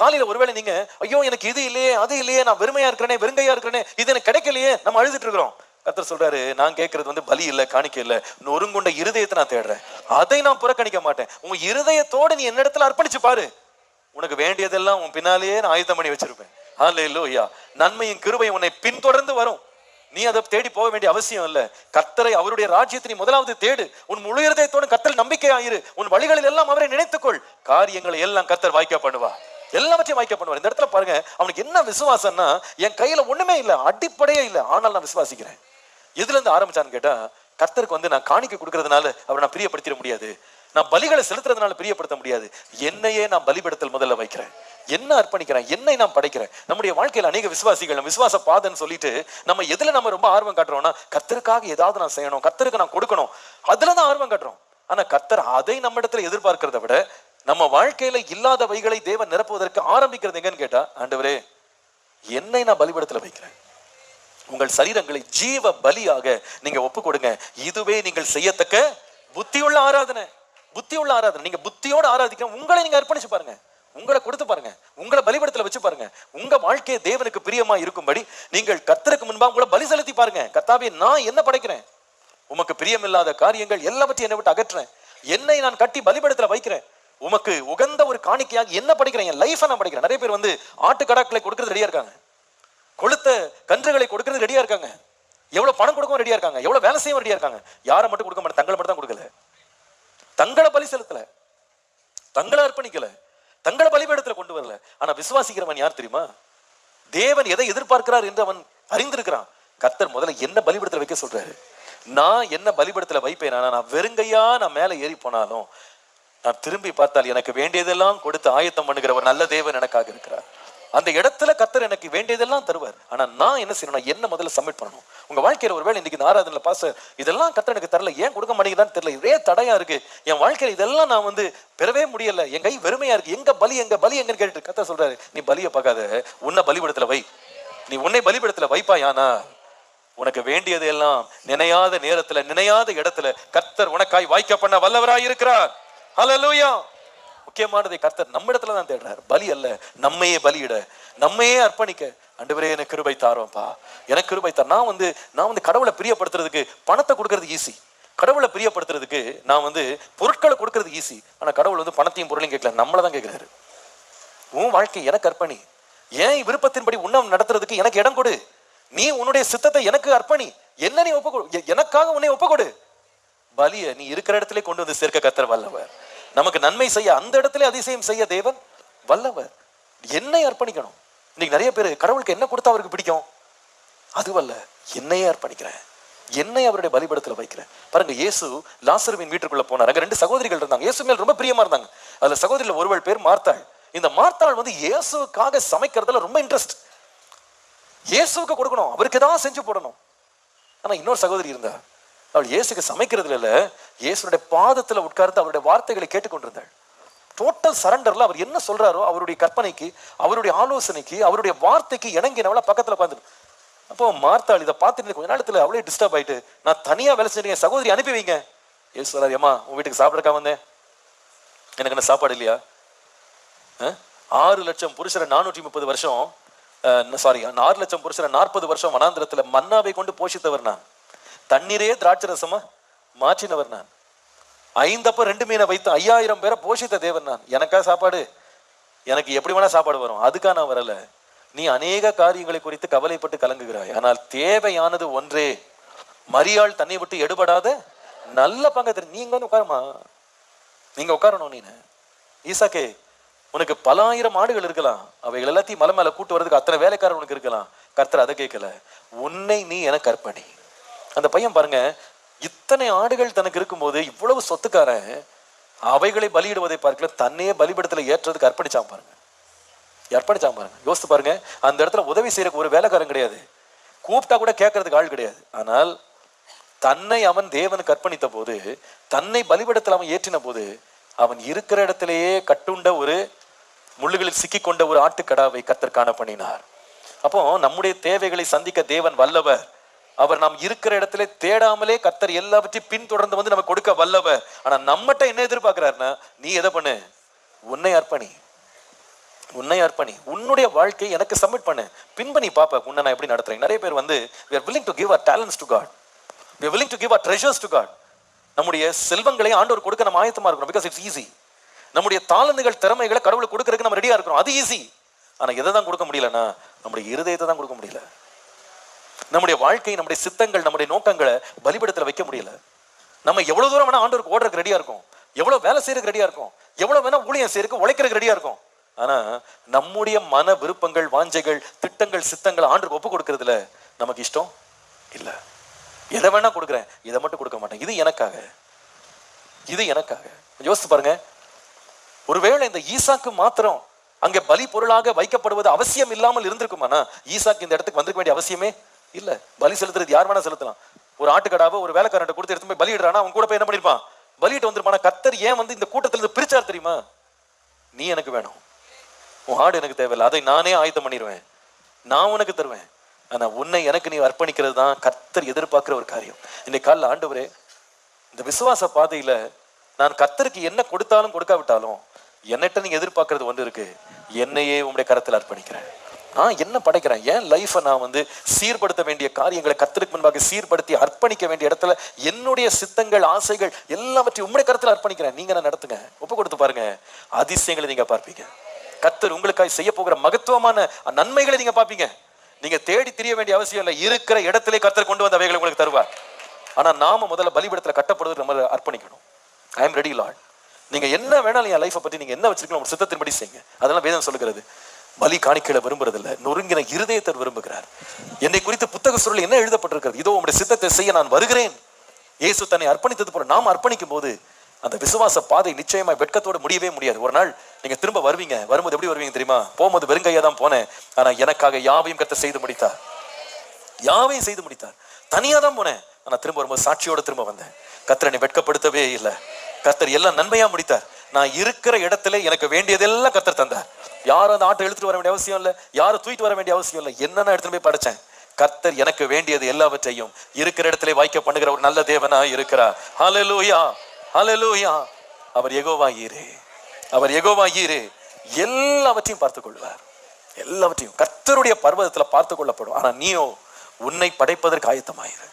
காலையில ஒருவேளை நீங்க ஐயோ எனக்கு இது இல்லையே அது இல்லையே நான் வெறுமையா இருக்கிறேனே வெறுங்கையா இருக்கிறேனே இது எனக்கு கிடைக்கலையே நம்ம அழுதுட்டு இருக்கிறோம். கத்தர் சொல்றாரு நான் கேட்கறது வந்து பலி இல்ல காணிக்க இல்ல நொறுங்குண்ட இருதயத்தை நான் தேடுறேன். அதை நான் புறக்கணிக்க மாட்டேன். உங்க இருதயத்தோட நீ என்ன இடத்துல அர்ப்பணிச்சு பாரு. உனக்கு வேண்டியதெல்லாம் உன் பின்னாலேயே நான் ஆயுதம் பண்ணி வச்சிருப்பேன். ஹalleluya நன்மையும் கிருபையும் உன்னை பின்தொடர்ந்து வரும். நீ அதை தேடி போக வேண்டிய அவசியம் இல்ல. கத்தரை அவருடைய ராஜ்யத்தை நீ முதலாவது தேடு. உன் முழு இருதயத்தோடு கர்த்தர் நம்பிக்கையாயிரு. உன் வழிகளில் எல்லாம் அவரை நினைத்துக்கொள். காரியங்களை எல்லாம் கத்தர் வாய்க்க பண்ணுவா எல்லாவற்றையும் வாய்க்க பண்ணுவார். இந்த இடத்துல பாருங்க அவனுக்கு என்ன விசுவாசம்னா என் கையில ஒண்ணுமே இல்லை அடிப்படையே இல்லை. ஆனால் நான் விசுவாசிக்கிறேன். எதுல இருந்து ஆரம்பிச்சான்னு கேட்டா கர்த்தருக்கு வந்து நான் காணிக்கை கொடுக்கறதுனால அவரை நான் பிரியப்படுத்திட முடியாது. நான் பலிகளை செலுத்துறதுனால பிரியப்படுத்த முடியாது. என்னையே நான் பலிபடுத்தல் முதல்ல வைக்கிறேன். என்ன அர்ப்பணிக்கிறேன்? என்னை நான் படைக்கிறேன்? நம்முடைய வாழ்க்கையில அநேக விசுவாசிகள் விசுவாச பாதன்னு சொல்லிட்டு நம்ம எதுல நம்ம ரொம்ப ஆர்வம் காட்டுறோம்னா கத்தருக்காக ஏதாவது நான் செய்யணும் கத்தருக்கு நான் கொடுக்கணும். அதுல தான் ஆர்வம் காட்டுறோம். ஆனா கத்தர் அதை நம்ம இடத்துல எதிர்பார்க்கிறத விட நம்ம வாழ்க்கையில இல்லாதவைகளை தேவன் நிரப்புவதற்கு ஆரம்பிக்கிறது எங்கன்னு கேட்டா ஆண்டவரே என்னை நான் பலிபடத்துல வைக்கிறேன். உங்கள் சரீரங்களை ஜீவ பலியாக நீங்க ஒப்பு கொடுங்க இதுவே நீங்கள் செய்யத்தக்க புத்தியுள்ள ஆராதனை. புத்தியுள்ள ஆராதனை. நீங்க புத்தியோட ஆராதிக்க உங்களை நீங்க அர்ப்பணிச்சு பாருங்க. உங்களை கொடுத்து பாருங்க. உங்களை பலிபடத்துல வச்சு பாருங்க. உங்க வாழ்க்கையை தேவனுக்கு பிரியமா இருக்கும்படி நீங்கள் கத்தருக்கு முன்பாக உங்களை பலி செலுத்தி பாருங்க. கர்த்தாவே நான் என்ன படைக்கிறேன்? உமக்கு பிரியமில்லாத காரியங்கள் எல்லாவற்றையும் என்னை விட்டு அகற்றுறேன் என்னை நான் கட்டி பலிபடத்துல வைக்கிறேன். உமக்கு உகந்த ஒரு காணிக்கையாக என்ன படிக்கிறேன் என் லைஃபை நான் படிக்கிறேன். நிறைய பேர் வந்து ஆட்டுக்கடாக்களை கொடுக்கறது ரெடியா இருக்காங்க. கொளுத்த கன்றுகளை கொடுக்கறது ரெடியா இருக்காங்க. எவ்வளவு பணம் கொடுக்கவும் ரெடியா இருக்காங்க. எவ்வளவு வேலை செய்யவும் ரெடியா இருக்காங்க. யாரை மட்டும் கொடுக்க மாட்டேன்? தங்களை மட்டும் தான் கொடுக்கல. தங்களை பலி செலுத்தல. தங்களை அர்ப்பணிக்கல. தங்களை பலிபீடத்துல கொண்டு வரல. ஆனா விசுவாசிக்கிறவன் யார் தெரியுமா? தேவன் எதை எதிர்பார்க்கிறார் என்று அவன் அறிந்திருக்கிறான். கர்த்தர் முதல்ல என்ன பலிபீடத்துல வைக்க சொல்றாரு. நான் என்ன பலிபடத்தில் வைப்பேன். ஆனா நான் வெறுங்கையா நான் மேல ஏறி போனாலும் நான் திரும்பி பார்த்தால் எனக்கு வேண்டியதெல்லாம் கொடுத்து ஆயத்தம் பண்ணுகிற ஒரு நல்ல தேவன் எனக்காக இருக்கிறார். அந்த இடத்துல கத்தர் எனக்கு வேண்டியதெல்லாம் தருவார். ஆனா நான் என்ன செய்யணும் என்ன முதல்ல சப்மிட் பண்ணணும்? உங்க வாழ்க்கையில ஒருவேளை இன்னைக்கு இந்த ஆராதனையில பாச இதெல்லாம் கத்தர் எனக்கு தரல ஏன் கொடுக்க மாட்டேங்குதான்னு தெரியல. இதே தடையா இருக்கு. என் வாழ்க்கையில இதெல்லாம் நான் வந்து பெறவே முடியல. என் கை வெறுமையா இருக்கு. எங்க பலி எங்க பலி எங்கன்னு கேட்டு கத்தர் சொல்றாரு நீ பலியை பார்க்காத. உன்னை பலிபடத்துல வை. நீ உன்னை பலிபடத்துல வைப்பாயானா உனக்கு வேண்டியது எல்லாம் நினையாத நேரத்துல நினையாத இடத்துல கத்தர் உனக்காய் வாய்க்க பண்ண வல்லவராய் இருக்கிறார். ஹலலூயா முக்கியமானதை கர்த்தர் நம்ம இடத்துல தான் தேடுறாரு. பலி அல்ல. நம்மையே பலியிட. நம்மையே அர்ப்பணிக்க. ஆண்டவரே எனக்கு கிருபை தாரோம்ப்பா எனக்கு கிருபை தார். நான் வந்து நான் வந்து கடவுளை பிரியப்படுத்துறதுக்கு பணத்தை கொடுக்கறது ஈஸி கடவுளை பிரியப்படுத்துறதுக்கு நான் வந்து பொருட்களை கொடுக்கறது ஈஸி ஆனால் கடவுள் வந்து பணத்தையும் பொருளையும் கேட்கல. நம்மளை தான் கேட்கிறாரு. உன் வாழ்க்கை எனக்கு அர்ப்பணி. ஏன் விருப்பத்தின்படி உன்னம் நடத்துறதுக்கு எனக்கு இடம் கொடு? நீ உன்னுடைய சித்தத்தை எனக்கு அர்ப்பணி. என்ன நீ ஒப்பு கொடு எனக்காக உன்னை ஒப்பு கொடு பலிய நீ இருக்கிற இடத்துல கொண்டு வந்து சேர்க்க கத்தர் வல்லவர். நமக்கு நன்மை செய்ய அந்த இடத்துல அதிசயம் செய்ய தேவன் வல்லவர். என்னை அர்ப்பணிக்கணும். இன்னைக்கு நிறைய பேர் கடவுளுக்கு என்ன கொடுத்தா அவருக்கு பிடிக்கும்? அதுவல்ல என்னையே அர்ப்பணிக்கிறேன். என்னை அவருடைய பலிபடத்துல வைக்கிறேன். பாருங்க இயேசு லாசருவின் வீட்டுக்குள்ள போனார். அங்க ரெண்டு சகோதரிகள் இருந்தாங்க. இயேசு மேல் ரொம்ப பிரியமா இருந்தாங்க. அதுல சகோதரியில் ஒருவள் பேர் மார்த்தாள் இந்த மார்த்தாள் வந்து இயேசுக்காக சமைக்கிறதுல ரொம்ப இன்ட்ரெஸ்ட் இயேசுவுக்கு கொடுக்கணும். அவருக்கு தான் செஞ்சு போடணும். ஆனா இன்னொரு சகோதரி இருந்தா அவள் இயேசுக்கு சமைக்கிறதுல இல்லை இயேசுடைய பாதத்துல உட்கார்ந்து அவருடைய வார்த்தைகளை கேட்டுக்கொண்டிருந்தாள். டோட்டல் சரண்டர்ல அவர் என்ன சொல்றாரோ அவருடைய கற்பனைக்கு அவருடைய ஆலோசனைக்கு அவருடைய வார்த்தைக்கு இணங்கினவள பக்கத்துல உட்காந்து அப்போ மார்த்தாள் இதை பார்த்துட்டு கொஞ்ச நேரத்துல அவளே டிஸ்டர்ப் ஆயிட்டு நான் தனியா வேலை செஞ்சு சகோதரி அனுப்பி வைங்க. ஏசு சொல்லாரு ஏமா உன் வீட்டுக்கு சாப்பிடக்கா வந்தேன். எனக்கு என்ன சாப்பாடு இல்லையா? ஆறு லட்சம் புருஷரை நானூற்றி முப்பது வருஷம் சாரி ஆறு லட்சம் புருஷரை நாற்பது வருஷம் வனாந்திரத்தில் மன்னாவை கொண்டு போஷித்தவர் நான். தண்ணீரே திராட்சை ரசமா மாற்றினவர் நான். ஐந்தப்ப ரெண்டு மீனை வைத்து ஐயாயிரம் பேரை போஷித்த தேவன் நான். எனக்கா சாப்பாடு? எனக்கு எப்படி வேணா சாப்பாடு வரும். அதுக்காக நான் வரல. நீ அநேக காரியங்களை குறித்து கவலைப்பட்டு கலங்குகிறாய். ஆனால் தேவையானது ஒன்றே. மரியாள் தண்ணி விட்டு எடுபடாத நல்ல பங்கத்தில் நீங்க உட்காருமா? நீங்க உட்காரணும் நீனு. ஈசாக்கே உனக்கு பல ஆயிரம் ஆடுகள் இருக்கலாம். அவைகள் எல்லாத்தையும் மலை மேல கூட்டு வரதுக்கு அத்தனை வேலைக்காரன் உனக்கு இருக்கலாம். கர்த்தர் அதை கேட்கல. உன்னை நீ என கற்பனை அந்த பையன் பாருங்க இத்தனை ஆடுகள் தனக்கு இருக்கும்போது இவ்வளவு சொத்துக்காரன் அவைகளை பலியிடுவதை பார்க்கல தன்னையே பலிபடத்தில் ஏற்றதுக்கு அர்ப்பணிச்சான் பாருங்க. அர்ப்பணிச்சான் பாருங்க. யோசித்து பாருங்க அந்த இடத்துல உதவி செய்யறதுக்கு ஒரு வேலைக்காரன் கிடையாது. கூப்பிட்டா கூட கேட்கறதுக்கு ஆள் கிடையாது. ஆனால் தன்னை அவன் தேவனுக்கு அர்ப்பணித்த போது தன்னை பலிபடத்தில் அவன் ஏற்றின போது அவன் இருக்கிற இடத்திலேயே கட்டுண்ட ஒரு முள்ளுகளில் சிக்கிக்கொண்ட ஒரு ஆட்டுக்கடாவை கத்தர் காண பண்ணினார் அப்போ நம்முடைய தேவைகளை சந்திக்க தேவன் வல்லவர். அவர் நாம் இருக்கிற இடத்துல தேடாமலே கத்தர் எல்லாவற்றையும் பின்தொடர்ந்து வந்து நமக்கு கொடுக்க வல்லவர். ஆனா நம்மகிட்ட என்ன எதிர்பார்க்கிறாருன்னா நீ எதை பண்ணு? உன்னை அர்ப்பணி. உன்னை அர்ப்பணி. உன்னுடைய வாழ்க்கையை எனக்கு சப்மிட் பண்ணு. பின்பு நீ பாப்ப உன்னை நான் எப்படி நடத்துறேன்? நிறைய பேர் வந்து we are willing to give our talents to God we are willing to give our treasures to God நம்முடைய செல்வங்களை ஆண்டவர் கொடுக்க நம்ம ஆயத்தமா இருக்கணும் பிகாஸ் இட்ஸ் ஈஸி நம்முடைய தாளந்துகள் திறமைகளை கடவுளுக்கு கொடுக்கறதுக்கு நம்ம ரெடியா இருக்கிறோம். அது ஈஸி ஆனா எதை தான் கொடுக்க முடியலன்னா நம்முடைய இருதயத்தை தான் கொடுக்க முடியல. நம்முடைய வாழ்க்கை நம்முடைய சித்தங்கள் நம்முடைய நோக்கங்களை பலிபடத்தில் வைக்க முடியல. நம்ம எவ்வளவு தூரம் வேணா ஆண்டவருக்கு ஓடுறதுக்கு ரெடியா இருக்கும். எவ்வளவு வேலை செய்யறதுக்கு ரெடியா இருக்கும். எவ்வளவு வேணா ஊழியம் செய்யறதுக்கு உழைக்கிறதுக்கு ரெடியா இருக்கும். ஆனா நம்முடைய மன விருப்பங்கள் வாஞ்சைகள் திட்டங்கள் சித்தங்களை ஆண்டுக்கு ஒப்பு கொடுக்கறதுல நமக்கு இஷ்டம் இல்ல. எதை வேணா கொடுக்குறேன் இதை மட்டும் கொடுக்க மாட்டேன். இது எனக்காக. இது எனக்காக. யோசித்து பாருங்க. ஒருவேளை இந்த ஈசாக்கு மாத்திரம் அங்கே பலி பொருளாக வைக்கப்படுவது அவசியம் இல்லாமல் இருந்திருக்குமானா ஈசாக்கு இந்த இடத்துக்கு வந்திருக்க வேண்டிய அவசியமே இல்ல பலி செலுத்துறது யார் வேணா செலுத்தலாம். ஒரு ஆட்டுக்கடாவை ஒரு வேலைக்காரன் கொடுத்து எடுத்து போய் பலியிடுறானா அவன் கூட போய் என்ன பண்ணிருப்பான்? பலியிட்டு வந்திருப்பான்? கத்தர் ஏன் வந்து இந்த கூட்டத்துல இருந்து பிரிச்சார் தெரியுமா? நீ எனக்கு வேணும். உன் ஆடு எனக்கு தேவையில்லை. அதை நானே ஆயத்தம் பண்ணிடுவேன் நான் உனக்கு தருவேன். ஆனா உன்னை எனக்கு நீ அர்ப்பணிக்கிறது தான் கர்த்தர் எதிர்பார்க்கிற ஒரு காரியம். இன்னைக்கு காலைல ஆண்டவரே இந்த விசுவாச பாதையில நான் கர்த்தருக்கு என்ன கொடுத்தாலும் கொடுக்காவிட்டாலும் என்னட்ட நீங்க எதிர்பார்க்கறது ஒன்று இருக்கு. என்னையே உங்களுடைய கரத்தில் அர்ப்பணிக்கிறேன். நான் என்ன படைக்கிறேன்? என் லைஃப்பை நான் வந்து சீர்படுத்த வேண்டிய காரியங்களை கர்த்தருக்கு முன்பாக சீர்படுத்தி அர்ப்பணிக்க வேண்டிய இடத்துல என்னுடைய சித்தங்கள் ஆசைகள் எல்லாவற்றையும் உங்களுடைய கருத்தில் அர்ப்பணிக்கிறேன். நீங்க நான் நடத்துங்க. ஒப்பு கொடுத்து பாருங்க. அதிசயங்களை நீங்க பார்ப்பீங்க. கத்தர் உங்களுக்காக செய்ய போகிற மகத்துவமான நன்மைகளை நீங்க பார்ப்பீங்க. நீங்க தேடி தெரிய வேண்டிய அவசியம் இல்லை. இருக்கிற இடத்திலே கத்தர் கொண்டு வந்த அவைகளை உங்களுக்கு தருவார். ஆனா நாம முதல்ல பலிபடத்தில் கட்டப்படுவது நம்ம அர்ப்பணிக்கணும். ஐ எம் ரெடி லார்ட் நீங்க என்ன வேணாலும் என் லைஃப்பை பத்தி நீங்க என்ன வச்சிருக்கணும் சித்தத்தின்படி செய்யுங்க. அதெல்லாம் வேதம் சொல்லுகிறது. பலி காணிக்கையில விரும்புறதில்ல. நொறுங்கின இருதயத்தை விரும்புகிறார். என்னை குறித்து புத்தக சுருள் என்ன எழுதப்பட்டிருக்கிறது? இதோ உங்களுடைய சித்தத்தை செய்ய நான் வருகிறேன். இயேசு தன்னை அர்ப்பணித்தது போல நாம் அர்ப்பணிக்கும் போது அந்த விசுவாச பாதை நிச்சயமா வெட்கத்தோட முடியவே முடியாது. ஒரு நாள் நீங்க திரும்ப வருவீங்க. வரும்போது எப்படி வருவீங்க தெரியுமா? போகும்போது வெறுங்கையா தான் போனேன். ஆனா எனக்காக யாவையும் கத்த செய்து முடித்தார். யாவையும் செய்து முடித்தார். தனியா தான் போனேன். ஆனா திரும்ப வரும்போது சாட்சியோட திரும்ப வந்தேன். கத்தரனை வெட்கப்படுத்தவே இல்லை. கத்தர் எல்லாம் நன்மையா முடித்தார். நான் இருக்கிற இடத்துல எனக்கு வேண்டியதெல்லாம் கத்தர் தந்தார். யாரும் அந்த ஆட்டை எடுத்துட்டு வர வேண்டிய அவசியம் இல்லை. யாரும் தூக்கிட்டு வர வேண்டிய அவசியம் இல்லை. என்ன எடுத்துட்டு போய் படைச்சேன்? கர்த்தர் எனக்கு வேண்டியது எல்லாவற்றையும் இருக்கிற இடத்துல வாய்க்க பண்ணுகிற ஒரு நல்ல தேவனா இருக்கிறார். ஹலலூயா ஹலலூயா அவர் எகோவா ஈரே. அவர் யெகோவா ஈரே. எல்லாவற்றையும் பார்த்து கொள்வார். எல்லாவற்றையும். கர்த்தருடைய பர்வதத்துல பார்த்து கொள்ளப்படும். ஆனா நீயோ உன்னை படைப்பதற்கு ஆயத்தமாயிரு.